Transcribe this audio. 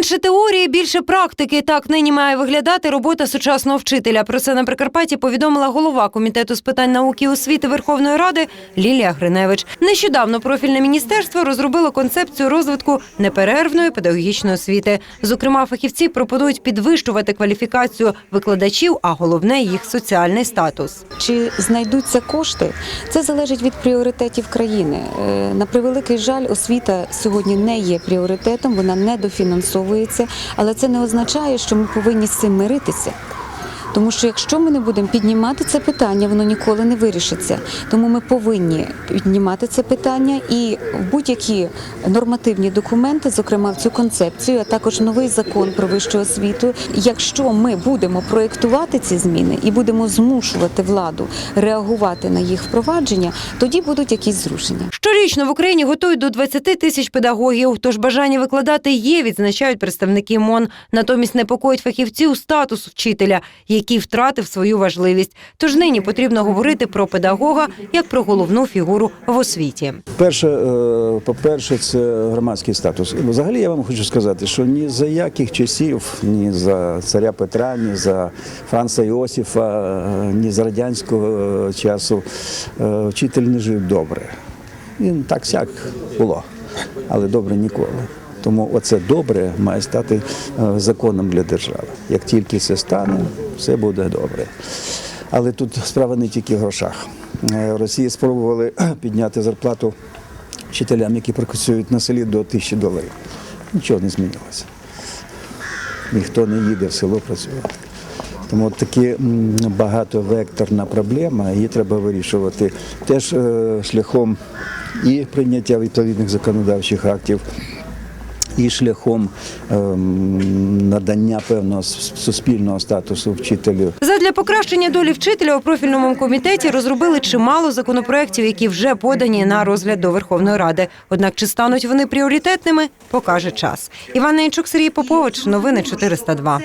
Менше теорії, більше практики. Так нині має виглядати робота сучасного вчителя. Про це на Прикарпатті повідомила голова комітету з питань науки і освіти Верховної Ради Лілія Гриневич. Нещодавно профільне міністерство розробило концепцію розвитку неперервної педагогічної освіти. Зокрема, фахівці пропонують підвищувати кваліфікацію викладачів, а головне їх соціальний статус. Чи знайдуться кошти? Це залежить від пріоритетів країни. Е, На превеликий жаль, освіта сьогодні не є пріоритетом, вона не дофінансовується, але це не означає, що ми повинні з цим миритися. Тому що якщо ми не будемо піднімати це питання, воно ніколи не вирішиться. Тому ми повинні піднімати це питання і в будь-які нормативні документи, зокрема в цю концепцію, а також новий закон про вищу освіту. Якщо ми будемо проєктувати ці зміни і будемо змушувати владу реагувати на їх впровадження, тоді будуть якісь зрушення. Щорічно в Україні готують до 20 тисяч педагогів, тож бажання викладати є, відзначають представники МОН. Натомість непокоїть фахівців статус вчителя, який втратив свою важливість. Тож нині потрібно говорити про педагога як про головну фігуру в освіті. Перше, е, по-перше, це громадський статус. Взагалі я вам хочу сказати, що ні за яких часів, ні за царя Петра, ні за Франца Іосифа, е, ні за радянського е, часу вчитель не жив добре. Він так сяк було, але добре ніколи. Тому оце добре має стати е, законом для держави. Як тільки це стане, все буде добре. Але тут справа не тільки в грошах. Е, Росії спробували підняти зарплату вчителям, які працюють на селі до тисячі доларів. Нічого не змінилося. Ніхто не їде в село працювати. Тому от такі багатовекторна проблема, її треба вирішувати теж е, шляхом і прийняття відповідних законодавчих актів, і шляхом ем, надання певного суспільного статусу вчителю. Задля покращення долі вчителя у профільному комітеті розробили чимало законопроєктів, які вже подані на розгляд до Верховної Ради. Однак чи стануть вони пріоритетними, покаже час. Іван Нейчук, Сергій Попович. Новини 402.